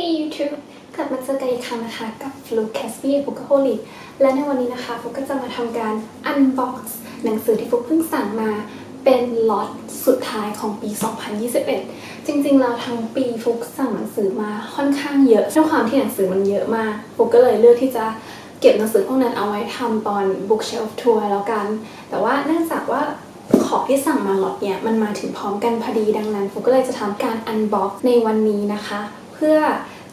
Hey YouTube กลับมาเจอกันอีกครั้งนะคะกับ f l u k c a s p y ฟุกโฮลิและในวันนี้นะคะฟุกก็จะมาทำการ unbox หนังสือที่ฟุกเพิ่งสั่งมาเป็นล็อตสุดท้ายของปี 2021 จริงๆแล้วทั้งปีฟุกสั่งหนังสือมาค่อนข้างเยอะด้วยความที่หนังสือมันเยอะมากฟุกก็เลยเลือกที่จะเก็บหนังสือพวกนั้นเอาไว้ทำตอน bookshelf tour แล้วกัน แต่ว่าเนื่องจากว่าของที่สั่งมาล็อตเนี่ยมันมาถึงพร้อมกันพอดีดังนั้นฟุกก็เลยจะทำการอันบ็อกในวันนี้นะคะ เพื่อ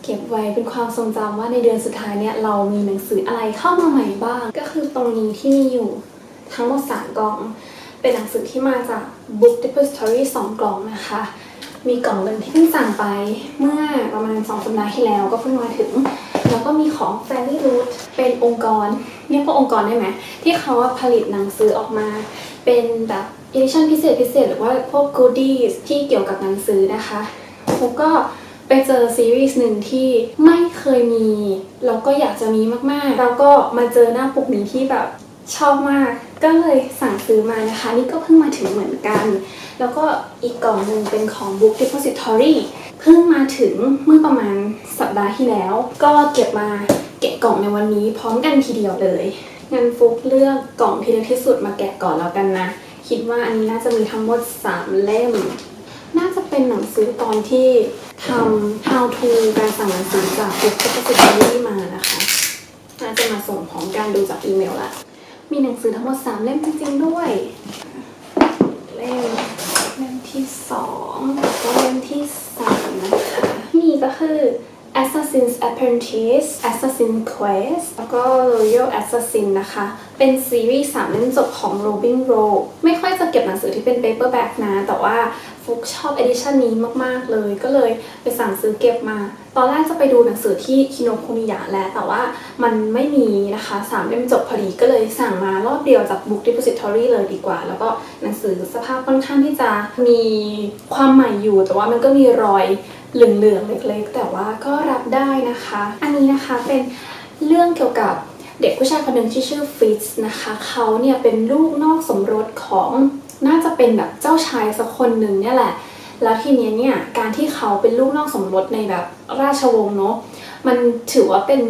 เก็บไว้เป็นความทรงจำว่าในเดือนสุดท้ายเนี่ยเรามีหนังสืออะไรเข้ามาใหม่บ้าง ก็คือตรงนี้ที่มีอยู่ทั้งหมด3กล่อง เป็นหนังสือที่มาจาก Book Depository 2 กล่องนะคะ มีกล่องหนึ่งที่เพิ่งสั่งไปเมื่อประมาณ 2 สัปดาห์ที่แล้วก็เพิ่งมาถึง แล้วก็มีของ Fairy Root เป็นองค์กรเรียกว่าองค์กรได้ไหมที่เขาผลิตหนังสือออกมา เป็นแบบ edition พิเศษพิเศษหรือว่าพวก goodies ที่เกี่ยวกับหนังสือนะคะผมก็ ไปเจอซีรีส์หนึ่งที่ไม่เคยมีแล้วก็อยากจะมีมากๆ แล้วก็มาเจอหน้าปกนี้ที่แบบชอบมาก ก็เลยสั่งซื้อมานะคะ นี่ก็เพิ่งมาถึงเหมือนกัน แล้วก็อีกกล่องหนึ่งเป็นของ Book Depository เพิ่งมาถึงเมื่อประมาณสัปดาห์ที่แล้ว ก็เก็บมาแกะกล่องในวันนี้พร้อมกันทีเดียวเลยงั้นฟุกเลือกกล่องที่เล็กที่สุดมาแกะก่อนแล้วกันนะ คิดว่าอันนี้น่าจะมีทั้งหมด 3 เล่ม น่าจะเป็นหนังสือตอนที่ทำ how to การสั่งหนังสือจาก Book Depository มานะคะน่าจะมาส่งพร้อมกันดูจากอีเมลละ มีหนังสือทั้งหมด3เล่มจริงๆด้วย เล่มเล่มที่2แล้วก็เล่มที่3นะคะ นี่ก็คือ Assassin's Apprentice Assassin's Quest แล้วก็ Royal Assassin นะคะ เป็นซีรีส์3เล่มจบของ Robin Rowe ไม่ค่อยจะเก็บหนังสือที่เป็น paperback นะ แต่ว่าฟุกชอบ edition นี้มาก ๆ เลย ก็เลยไปสั่งซื้อเก็บมา ตอนแรกจะไปดูหนังสือที่คิโนคุนิยะแล้ว แต่ว่ามันไม่มีนะคะ3เล่มจบพอดีก็เลยสั่งมารอบเดียวจาก Book Depository เลยดีกว่า แล้วก็หนังสือสภาพค่อนข้างที่จะมีความใหม่อยู่ แต่ว่ามันก็มีรอย เหลืองๆเล็กๆ แต่ว่าก็รับได้นะคะ อันนี้นะคะเป็นเรื่องเกี่ยวกับเด็กผู้ชายคนหนึ่งที่ชื่อฟิตส์นะคะเขาเนี่ยเป็นลูกนอกสมรสของน่าจะเป็นแบบเจ้าชายสักคนหนึ่งเนี่ยแหละ แล้วทีเนี้ยเนี่ยการที่เขาเป็นลูกนอกสมรสในแบบราชวงศ์เนาะมันถือว่าเป็น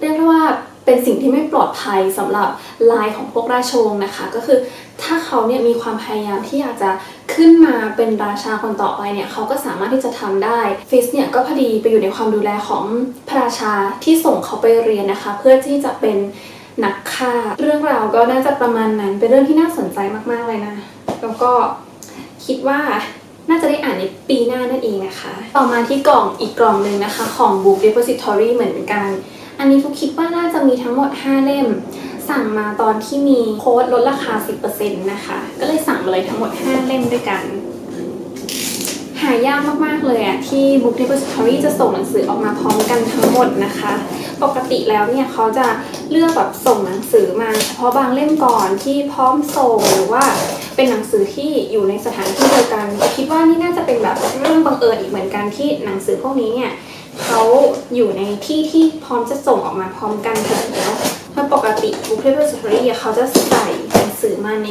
เรียกได้ว่า เป็นสิ่งที่ไม่ปลอดภัยสำหรับลายของพวกราชวงศ์นะคะ ก็คือถ้าเขาเนี่ยมีความพยายามที่อยากจะขึ้นมาเป็นราชาคนต่อไปเนี่ยเขาก็สามารถที่จะทำได้ฟิสเนี่ยก็พอดีไปอยู่ในความดูแลของพระราชาที่ส่งเขาไปเรียนนะคะ เพื่อที่จะเป็นนักฆ่า เรื่องราวก็น่าจะประมาณนั้น เป็นเรื่องที่น่าสนใจมากๆเลยนะ แล้วก็คิดว่าน่าจะได้อ่านในปีหน้านั่นเองนะคะ ต่อมาที่กล่องอีกกล่องหนึ่งนะคะ ของ Book Depository เหมือนกัน อันนี้ฟุกคิดว่าน่าจะมีทั้งหมด 5 เล่ม สั่งมาตอนที่มีโค้ดลดราคา 10%นะคะ ก็เลยสั่งมาเลยทั้งหมด 5 เล่มด้วยกัน หายากมาก ๆ เลยอะที่ Book Depository จะส่งหนังสือออกมาพร้อมกันทั้งหมดนะคะ ปกติแล้วเนี่ยเขาจะเลือกแบบส่งหนังสือมาเฉพาะบางเล่มก่อนที่พร้อมส่งหรือว่าเป็นหนังสือที่อยู่ในสถานที่เดียวกันคิดว่านี่น่าจะเป็นแบบเรื่องบังเอิญอีกเหมือนกันที่หนังสือพวกนี้เนี่ย เขาอยู่ในที่ที่พร้อมจะส่งออกมาพร้อมกันถึงแล้วเพราะปกติ Book Depository อะเขาจะใส่หนังสือมาใน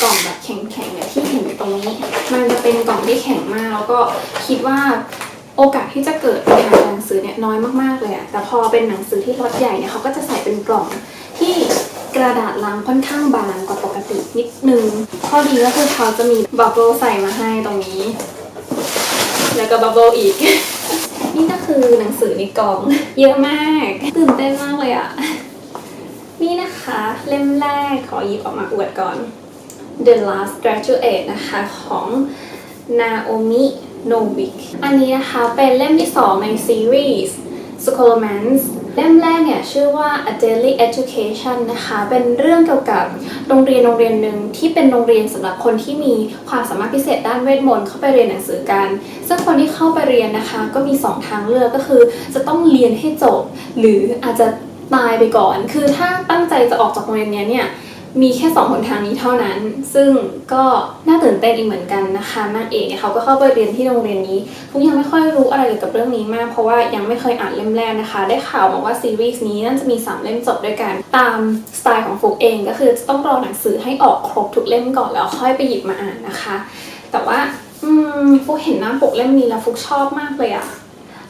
กล่องแบบแข็งๆเนี่ยที่เห็นตรงนี้ มันจะเป็นกล่องที่แข็งมากแล้วก็คิดว่าโอกาสที่จะเกิดปัญหาหนังสือเนี่ยน้อยมากๆเลยอะแต่พอเป็นหนังสือที่รถใหญ่เนี่ยเขาก็จะใส่เป็นกล่องที่กระดาษลังค่อนข้างบางกว่าปกตินิดนึง ข้อดีก็คือเขาจะมีบับเบิลใส่มาให้ตรงนี้ แล้วก็บับเบิลอีก นี่ก็คือหนังสือในกล่อง เยอะมาก ตื่นเต้นมากเลยอะนี่นะคะเล่มแรกขอหยิบออกมาอวดก่อน The Last Graduate นะคะของ Naomi Novik อันนี้นะคะเป็นเล่มที่2ในซีรีส์ Scholomance เล่มแรกเนี่ยชื่อว่า A Daily Education นะคะ เป็นเรื่องเกี่ยวกับโรงเรียนโรงเรียนหนึ่งที่เป็นโรงเรียนสำหรับคนที่มีความสามารถพิเศษด้านเวทมนต์เข้าไปเรียนหนังสือกัน ซึ่งคนที่เข้าไปเรียนนะคะ ก็มี 2 ทางเลือกก็คือ จะต้องเรียนให้จบ หรืออาจจะตายไปก่อน คือถ้าตั้งใจจะออกจากโรงเรียนเนี้ยเนี่ย มีแค่สองหนทางนี้เท่านั้น ซึ่งก็น่าตื่นเต้นอีกเหมือนกันนะคะนางเอกเนี่ยเขาก็เข้าไปเรียนที่โรงเรียนนี้ฟุกยังไม่ค่อยรู้อะไรเกี่ยวกับเรื่องนี้มาก เพราะว่ายังไม่เคยอ่านเล่มแรกนะคะ ได้ข่าวมาว่าซีรีส์นี้น่าจะมี 3 เล่มจบด้วยกัน ตามสไตล์ของฟุกเองก็คือจะต้องรอหนังสือให้ออกครบทุกเล่มก่อนแล้วค่อยไปหยิบมาอ่านนะคะ แต่ว่าฟุกเห็นหน้าปกเล่มนี้แล้วฟุกชอบมากเลยอะ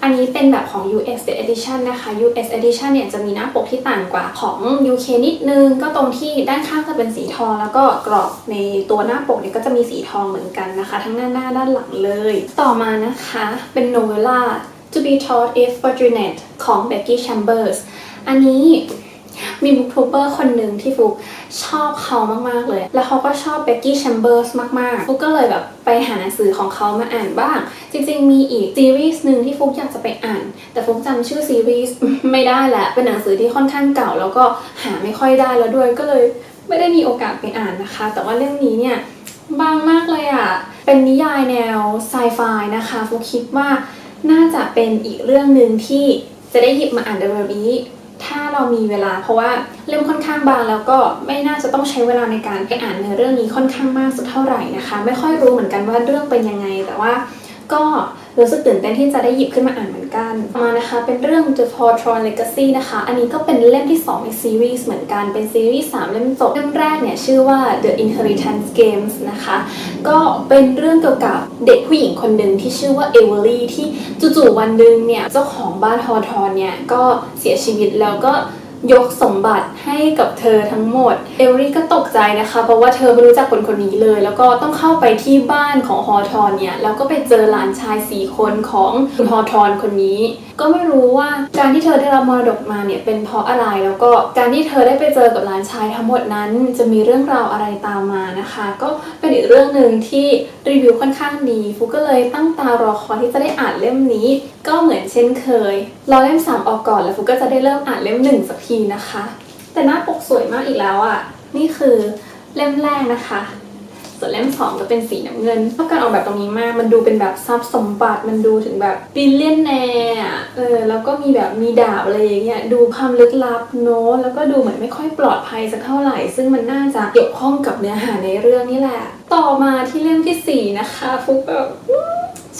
อันนี้เป็นแบบของ US edition นะคะ US edition เนี่ยจะมีหน้าปกที่ต่างกว่าของ UK นิดนึง ก็ตรงที่ด้านข้างจะเป็นสีทอง แล้วก็กรอบในตัวหน้าปกเนี่ยก็จะมีสีทองเหมือนกันนะคะ ทั้งหน้าหน้าด้านหลังเลย ต่อมานะคะเป็น novella To be taught if fortunate ของ Becky Chambers อันนี้ มีบุ๊กทูเบอร์คนหนึ่งที่ฟุกชอบเขามากๆเลย แล้วเขาก็ชอบเบกกี้แชมเบอร์สมากๆ ฟุกก็เลยแบบไปหาหนังสือของเขามาอ่านบ้าง จริงๆ มีอีกซีรีส์หนึ่งที่ฟุกอยากจะไปอ่าน แต่ฟุกจำชื่อซีรีส์ไม่ได้แหละ เป็นหนังสือที่ค่อนข้างเก่า แล้วก็หาไม่ค่อยได้แล้วด้วยก็เลยไม่ได้มีโอกาสไปอ่านนะคะ แต่ว่าเรื่องนี้เนี่ยบางมากเลยอะ่ะ เป็นนิยายแนวไซไฟนะคะฟุกคิดว่าน่าจะเป็นอีกเรื่องหนึ่งที่จะได้หยิบมาอ่านในวันนี้ ถ้าเรามีเวลา เพราะว่าเล่มค่อนข้างบางแล้วก็ไม่น่าจะต้องใช้เวลาในการไปอ่านเนื้อเรื่องนี้ค่อนข้างมากสักเท่าไหร่นะคะ ไม่ค่อยรู้เหมือนกันว่าเรื่องเป็นยังไง แต่ว่าก็ รู้สึกตื่นเต้นที่จะได้หยิบขึ้นมาอ่านเหมือนกัน มานะคะ เป็นเรื่อง The Fortron Legacy นะคะ อันนี้ก็เป็นเล่มที่ 2 ในซีรีส์เหมือนกัน เป็นซีรีส์ 3 เล่มจบ เล่มแรกเนี่ยชื่อว่า The Inheritance Games นะคะ ก็เป็นเรื่องเกี่ยวกับเด็กผู้หญิงคนหนึ่งที่ชื่อว่าเอเวอรี่ที่จู่ๆวันหนึ่งเนี่ย เจ้าของบ้านฮอทอนเนี่ย ก็เสียชีวิตแล้วก็ ยกสมบัติให้กับเธอทั้งหมด เอลลี่ก็ตกใจนะคะ เพราะว่าเธอไม่รู้จักคนคนนี้เลย แล้วก็ต้องเข้าไปที่บ้านของฮอทอนเนี่ยแล้วก็ไปเจอหลานชายสี่คนของคุณฮอทอนคนนี้ ก็ไม่รู้ว่าการที่เธอได้รับมรดกมาเนี่ยเป็นเพราะอะไรแล้วก็การที่เธอได้ไปเจอกับหลานชายทั้งหมดนั้น จะมีเรื่องราวอะไรตามมานะคะ ก็เป็นอีกเรื่องหนึ่งที่รีวิวค่อนข้างดีฟุกก็เลยตั้งตารอคอยที่จะได้อ่านเล่มนี้ ก็เหมือนเช่นเคยรอเล่ม3ออกก่อนแล้วฟุกก็จะได้เริ่มอ่านเล่ม1สักทีนะคะ แต่หน้าปกสวยมากอีกแล้วอะ่ะนี่คือเล่มแรกนะคะ ส่วนเล่มสองก็เป็นสีน้ำเงินชอบการออกแบบตรงนี้มาก มันดูเป็นแบบทรัพย์สมบัติมันดูถึงแบบบิลเลียนแนร์อะเออแล้วก็มีแบบมีดาบอะไรอย่างเงี้ยดูความลึกลับโน้ตแล้วก็ดูเหมือนไม่ค่อยปลอดภัยสักเท่าไหร่ ซึ่งมันน่าจะเกี่ยวข้องกับเนื้อหาในเรื่องนี่แหละ ต่อมาที่เล่มที่สี่นะคะฟุกแบบ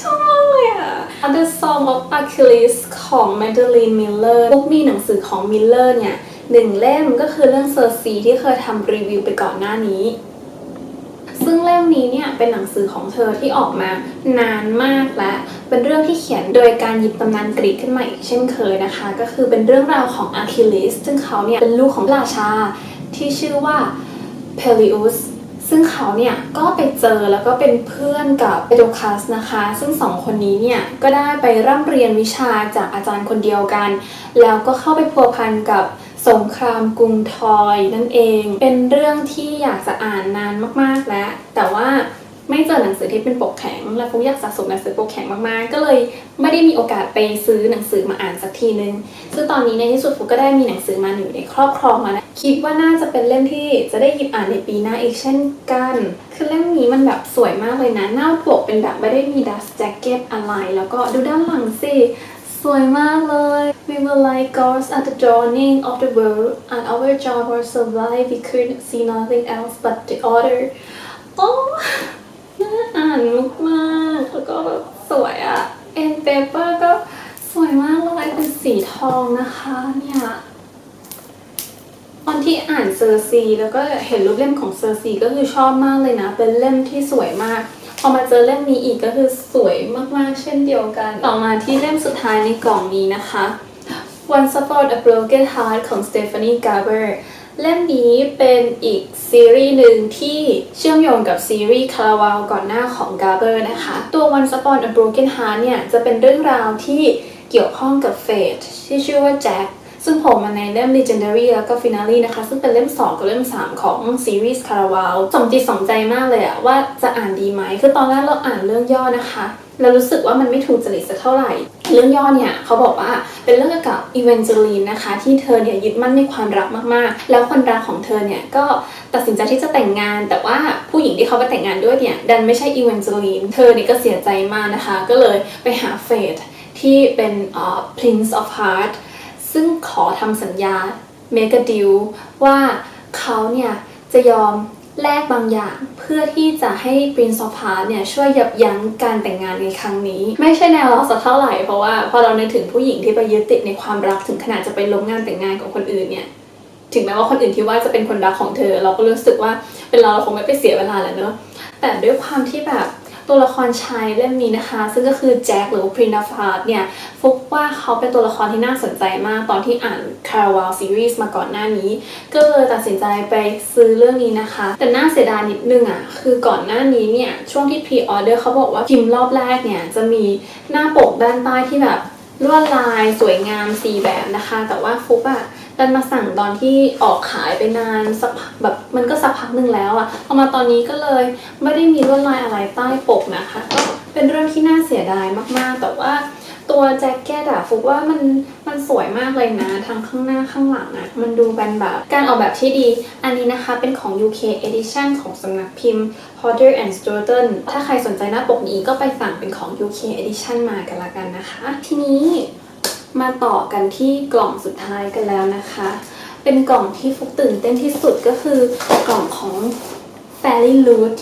ชอบมากเลยอะ The Song of Achilles ของ Madeline Miller ฟุกมีหนังสือของ Miller เนี่ยหนึ่งเล่มก็คือเรื่องเซอร์ซีที่เคยทำรีวิวไปก่อนหน้านี้ นี้เนี่ยเป็นหนังสือของเธอที่ออกมานานมากและ เป็นเรื่องที่เขียนโดยการหยิบตำนานกรีกขึ้นมาอีกเช่นเคยนะคะ ก็คือเป็นเรื่องราวของอะคิลิสซึ่งเขาเนี่ยเป็นลูกของระราชาที่ชื่อว่าเพลิอุสซึ่งเขาเนี่ยก็ไปเจอแล้วก็เป็นเพื่อนกับเปโดคัสนะคะ ซึ่งสองคนนี้เนี่ยก็ได้ไปร่ำเรียนวิชาจากอาจารย์คนเดียวกัน แล้วก็เข้าไปพัวพันกับ สงครามกรุงทอยนั่นเอง เป็นเรื่องที่อยากจะอ่านนานมากๆแล้ว แต่ว่าไม่เจอหนังสือที่เป็นปกแข็ง และฟุกอยากสะสมหนังสือปกแข็งมากๆ ก็เลยไม่ได้มีโอกาสไปซื้อหนังสือมาอ่านสักทีนึง ซึ่งตอนนี้ในที่สุดฟุกก็ได้มีหนังสือมาอยู่ในครอบครองแล้วนะคิดว่าน่าจะเป็นเล่มที่จะได้หยิบอ่านในปีหน้าอีกเช่นกัน คือเล่มนี้มันแบบสวยมากเลยนะ หน้าปกเป็นแบบไม่ได้มีดัสแจ็คเก็ตอะไร แล้วก็ดูด้านหลังสิ วยมากเลย We were like gods at the dawning of the world and our job was so light we could see nothing else but the order โอ้น่าอ่านมากๆแล้วก็แบบสวยอะ end paper ก็สวยมากเลยเป็นสีทองนะคะเนี่ยตอนที่อ่านเซอร์ซี แล้วก็เห็นรูปเล่มของเซอร์ซีก็คือชอบมากเลยนะ เป็นเล่มที่สวยมาก พอมาเจอเล่มนี้อีกก็คือสวยมากๆ เช่นเดียวกัน ต่อมาที่เล่มสุดท้ายในกล่องนี้นะคะ Once Upon a Broken Heart ของ Stephanie Garber เล่มนี้เป็นอีกซีรีส์หนึ่งที่เชื่อมโยงกับซีรีส์คาราวาลก่อนหน้าของ Garber นะคะ ตัว Once Upon a Broken Heart เนี่ยจะเป็นเรื่องราวที่เกี่ยวข้องกับเฟทที่ชื่อว่าแจ็ค ซึ่งโผมมาในเล่ม Legendary แล้วก็ Finale นะคะ ซึ่งเป็นเล่ม 2 กับเล่ม 3 ของซีรีส์ Caraval สมจิตสมใจมากเลยอะว่าจะอ่านดีไหมคือตอนแรกเราอ่านเรื่องย่อนะคะเรารู้สึกว่ามันไม่ถูกจริตสักเท่าไหร่ เรื่องย่อเนี่ยเขาบอกว่าเป็นเรื่องเกี่ยวกับอีเวนเจลีนนะคะ ที่เธอเนี่ยยึดมั่นในความรักมากๆ แล้วคนรักของเธอเนี่ยก็ตัดสินใจที่จะแต่งงาน แต่ว่าผู้หญิงที่เขาไปแต่งงานด้วยเนี่ยดันไม่ใช่อีเวนเจลีนเธอเนี่ยก็เสียใจมากนะคะ ก็เลยไปหาเฟทที่เป็นอ่อ Prince of Heart ซึ่งขอทำสัญญา make a deal ว่าเขาเนี่ยจะยอมแลกบางอย่างเพื่อที่จะให้ Prince of Heart เนี่ยช่วยยับยั้งการแต่งงานในครั้งนี้ ไม่ใช่แนวเราสักเท่าไหร่เพราะว่าพอเรานึกถึงผู้หญิงที่ไปยึดติดในความรักถึงขนาดจะไปล้มงานแต่งงานของคนอื่นเนี่ยถึงแม้ว่าคนอื่นที่ว่าจะเป็นคนรักของเธอ เราก็รู้สึกว่าเป็นเราเราคงไม่ไปเสียเวลาแหละเนอะแต่ด้วยความที่แบบ ตัวละครชายเล่มนี้นะคะ ซึ่งก็คือแจ็คหรือว่า Prince of Hearts เนี่ยฟุกว่าเขาเป็นตัวละครที่น่าสนใจมากตอนที่อ่าน Caravale Series มาก่อนหน้านี้ ก็เลยตัดสินใจไปซื้อเรื่องนี้นะคะ แต่น่าเสียดายนิดนึงอะคือก่อนหน้านี้เนี่ยช่วงที่ pre-order เขาบอกว่าพิมพ์รอบแรกเนี่ยจะมีหน้าปกด้านใต้ที่แบบลวดลายสวยงามสีแบบนะคะ แต่ว่าฟุกอะ ดันมาสั่งตอนที่ออกขายไปนานสักพักแบบมันก็สักพักหนึ่งแล้วอะพอมาตอนนี้ก็เลยไม่ได้มีลวดลายอะไรใต้ปกนะคะก็เป็นเรื่องที่น่าเสียดายมากๆ แต่ว่าตัวแจ็คเก็ตอะฟุกว่ามันมันสวยมากเลยนะทั้งข้างหน้าข้างหลังอะมันดูเป็นแบบการออกแบบที่ดี อันนี้นะคะเป็นของ UK Edition ของสำนักพิมพ์ Potter and Stoughton ถ้าใครสนใจหน้าปกนี้ก็ไปสั่งเป็นของ UK Edition มากันละกันนะคะ ทีนี้ มาต่อกันที่กล่องสุดท้ายกันแล้วนะคะ เป็นกล่องที่ฟุกตื่นเต้นที่สุดก็คือกล่องของ Fairy Loot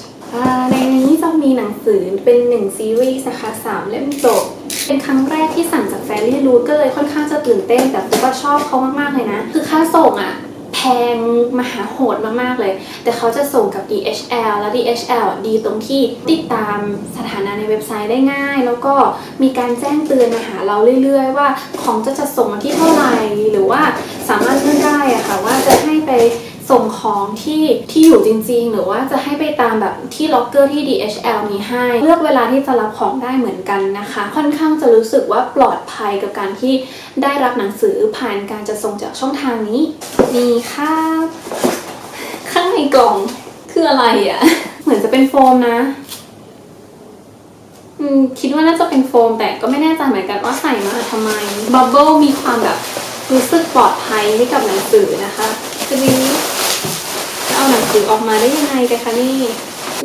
ในนี้จะมีหนังสือเป็นหนึ่งซีรีส์นะคะสามเล่มจบ เป็นครั้งแรกที่สั่งจาก Fairy Loot ก็เลยค่อนข้างจะตื่นเต้นแต่ฟุกก็ชอบเขามากๆเลยนะ คือค่าส่งอะ แพงมหาโหดมากๆเลย แต่เขาจะส่งกับ DHL แล้ว DHL ดีตรงที่ติดตามสถานะในเว็บไซต์ได้ง่าย แล้วก็มีการแจ้งเตือนมาหาเราเรื่อย ๆ ว่าของจะจัดส่งมาที่เท่าไหร่หรือว่าสามารถเลือกได้อะค่ะว่าจะให้ไป ส่งของที่ที่อยู่จริง ๆ หรือว่าจะให้ไปตามแบบที่ล็อกเกอร์ที่ DHL มีให้ เลือกเวลาที่จะรับของได้เหมือนกันนะคะ ค่อนข้างจะรู้สึกว่าปลอดภัยกับการที่ได้รับหนังสือผ่านการจะส่งจากช่องทางนี้มีค่ะข้างในกล่องคืออะไรอะ่ะ เหมือนจะเป็นโฟมนะคิดว่าน่าจะเป็นโฟมแต่ก็ไม่แน่ใจเหมือนกันว่าใส่มาทำไมบับเบิลมีความแบบรู้สึกปลอดภัยให้กับหนังสือนะคะทีนี้ เอาหนังสือออกมาได้ยังไงกันคะนี่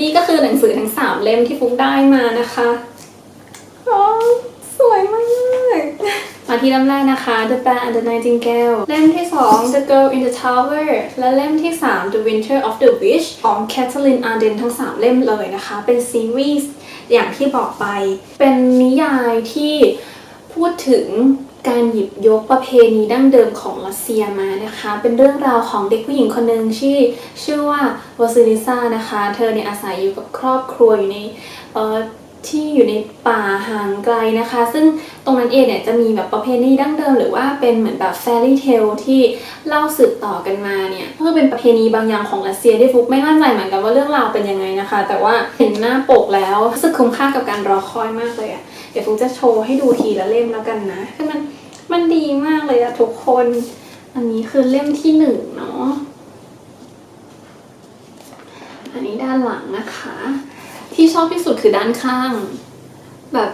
นี่ก็คือหนังสือทั้งสามเล่มที่ฟุกได้มานะคะอ๋อสวยมาก มาที่เล่มแรกนะคะ The Bear and the Nightingale เล่มที่ 2 The Girl in the Tower และเล่มที่ 3 The Winter of the Witch ของ Kathleen Arden ทั้ง 3 เล่มเลยนะคะ เป็นซีรีส์อย่างที่บอกไป เป็นนิยายที่พูดถึง การหยิบยกประเพณีดั้งเดิมของรัสเซียมานะคะ เป็นเรื่องราวของเด็กผู้หญิงคนหนึ่งที่ชื่อว่าวาซิลิซานะคะ เธอเนี่ยอาศัยอยู่กับครอบครัวอยู่ในเอ่อที่อยู่ในป่าห่างไกลนะคะ ซึ่งตรงนั้นเองเนี่ยจะมีแบบประเพณีดั้งเดิม หรือว่าเป็นเหมือนแบบแฟรี่เทลที่เล่าสืบต่อกันมาเนี่ยก็คือเป็นประเพณีบางอย่างของรัสเซียที่ฟุกไม่มั่นใจเหมือนกันว่าเรื่องราวเป็นยังไงนะคะ แต่ว่าเห็นหน้าปกแล้วรู้สึกคุ้มค่ากับการรอคอยมากเลยอะเดี๋ยวฟุกจะโชว์ให้ดูทีละเล่มแล้วกันนะคือมัน มันดีมากเลยอะทุกคน อันนี้คือเล่มที่หนึ่งเนาะ อันนี้ด้านหลังนะคะ ที่ชอบที่สุดคือด้านข้าง แบบ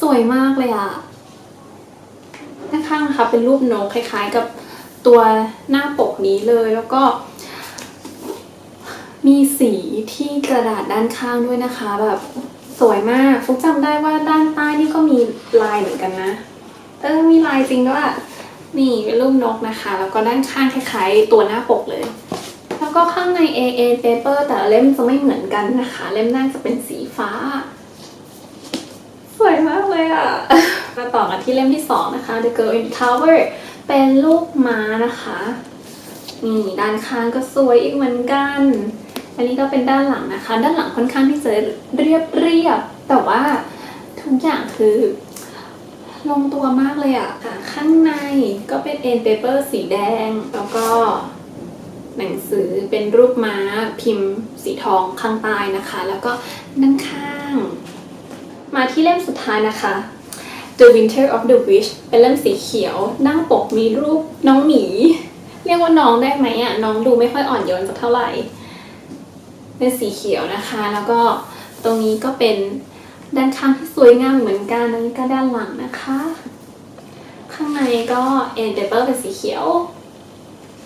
สวยมากเลยอะด้านข้างนะคะเป็นรูปนกคล้าย ๆ กับตัวหน้าปกนี้เลยแล้วก็ มีสีที่กระดาษด้านข้างด้วยนะคะ แบบสวยมากฟุกจำได้ว่าด้านใต้นี่ก็มีลายเหมือนกันนะ เออมีลายจริงด้วยนี่เป็นรูปนกนะคะ แล้วก็ด้านข้างคล้ายๆตัวหน้าปกเลย แล้วก็ข้างใน AA paper แต่เล่มจะไม่เหมือนกันนะคะ เล่มแรกจะเป็นสีฟ้า สวยมากเลยอะมาต่อกันที่เล่มที่สองนะคะ The Girl in the Tower เป็นรูปม้านะคะนี่ด้านข้างก็สวยอีกเหมือนกัน อันนี้ก็เป็นด้านหลังนะคะ ด้านหลังค่อนข้างที่จะเรียบเรียบๆแต่ว่าทุกอย่างคือ ลงตัวมากเลยอะค่ะ ข้างในก็เป็น end paper สีแดง แล้วก็หนังสือเป็นรูปม้าพิมพ์สีทองข้างใต้นะคะ แล้วก็ด้านข้าง มาที่เล่มสุดท้ายนะคะ The Winter of the Witch เป็นเล่มสีเขียวหน้าปกมีรูปน้องหมี เรียกว่าน้องได้ไหมอะ น้องดูไม่ค่อยอ่อนโยนสักเท่าไหร่ เป็นสีเขียวนะคะ แล้วก็ตรงนี้ก็เป็น ด้านข้างที่สวยงามเหมือนกันแล้ก็ด้านหลังนะคะ ข้างในก็ end paper เป็นสีเขียว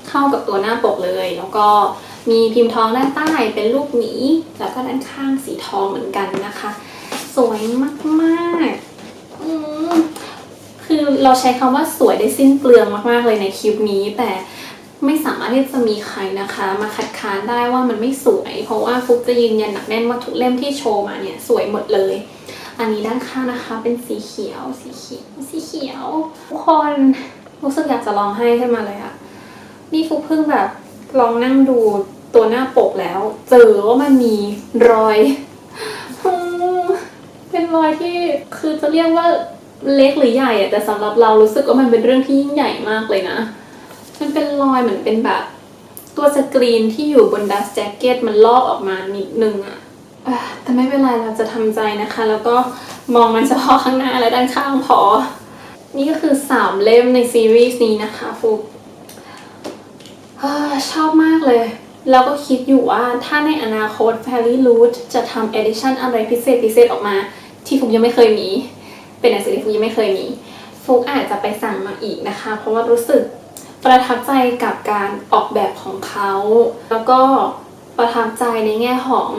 เข้ากับตัวหน้าปกเลย แล้วก็มีพิมพ์ทองด้านใต้เป็นรูปหมีแล้วก็ด้านข้างสีทองเหมือนกันนะคะ สวยมากๆอืมคือเราใช้คำว่าสวยได้สิ้นเปลืองมากๆเลยในคลิปนี้ แต่ไม่สามารถที่จะมีใครนะคะ มาคัดค้านได้ว่ามันไม่สวย เพราะว่าฟุกจะยืนยันหนักแน่นว่าทุกเล่มที่โชว์มาเนี่ยสวยหมดเลย อันนี้ด้านข้างนะคะ เป็นสีเขียว สีเขียว สีเขียว ทุกคนรู้สึกอยากจะร้องไห้ขึ้นมาเลยอะนี่ฟุกเพิ่งแบบลองนั่งดูตัวหน้าปกแล้ว เจอว่ามันมีรอยเป็นรอยที่คือจะเรียกว่าเล็กหรือใหญ่อะแต่สำหรับเรารู้สึกว่ามันเป็นเรื่องที่ยิ่งใหญ่มากเลยนะ มันเป็นรอยเหมือนเป็นแบบ ตัวสกรีนที่อยู่บนดัสแจ็คเก็ตมันลอกออกมานิดนึงอะ แต่ไม่เป็นไรเราจะทำใจนะคะ แล้วก็มองมันเฉพาะข้างหน้าและด้านข้างพอ นี่ก็คือสามเล่มในซีรีส์นี้นะคะฟุกชอบมากเลยแล้วก็คิดอยู่ว่าถ้าในอนาคต Fairy Root จะทำ edition อะไรพิเศษพิเศษออกมา ที่ฟุกยังไม่เคยมี เป็นหนังสือที่ฟุกยังไม่เคยมี ฟุกอาจจะไปสั่งมาอีกนะคะ เพราะว่ารู้สึกประทับใจกับการออกแบบของเขา แล้วก็ประทับใจในแง่ของ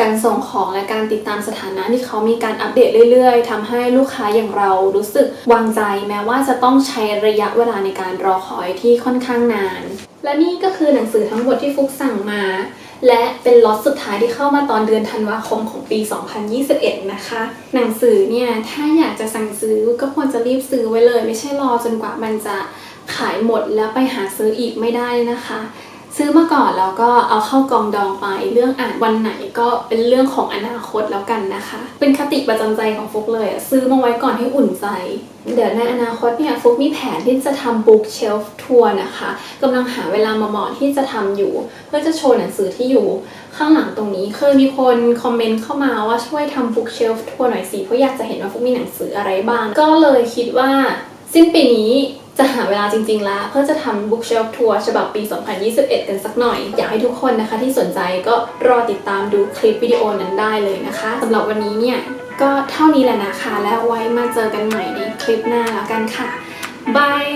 การส่งของและการติดตามสถานะที่เขามีการอัปเดตเรื่อยๆทำให้ลูกค้าอย่างเรารู้สึกวางใจ แม้ว่าจะต้องใช้ระยะเวลาในการรอคอยที่ค่อนข้างนาน และนี่ก็คือหนังสือทั้งหมดที่ฟุกสั่งมา และเป็นล็อตสุดท้ายที่เข้ามาตอนเดือนธันวาคมของปี 2021 นะคะ หนังสือเนี่ยถ้าอยากจะสั่งซื้อก็ควรจะรีบซื้อไว้เลย ไม่ใช่รอจนกว่ามันจะขายหมดแล้วไปหาซื้ออีกไม่ได้นะคะ ซื้อมาก่อนแล้วก็เอาเข้ากองดองไปเรื่องอ่านวันไหนก็เป็นเรื่องของอนาคตแล้วกันนะคะ เป็นคติประจำใจของฟุกเลยอะซื้อมาไว้ก่อนให้อุ่นใจ เดี๋ยวในอนาคตเนี่ยฟุกมีแผนที่จะทำบุ๊กเชลฟ์ทัวร์นะคะกำลังหาเวลามาเหมาะที่จะทำอยู่ เพื่อจะโชว์หนังสือที่อยู่ข้างหลังตรงนี้เคยมีคนคอมเมนต์เข้ามาว่าช่วยทำบุ๊กเชลฟ์ทัวร์หน่อยสิเพราะอยากจะเห็นว่าฟุกมีหนังสืออะไรบ้าง ก็เลยคิดว่าสิ้นปีนี้ จะหาเวลาจริงๆแล้วเพื่อจะทำบุ๊กเชลฟ์ทัวร์ฉบับปี 2021 กันสักหน่อย อยากให้ทุกคนนะคะที่สนใจก็รอติดตามดูคลิปวิดีโอนั้นได้เลยนะคะสำหรับวันนี้เนี่ยก็เท่านี้แหละนะคะ แล้วไว้มาเจอกันใหม่ในคลิปหน้าแล้วกันค่ะบาย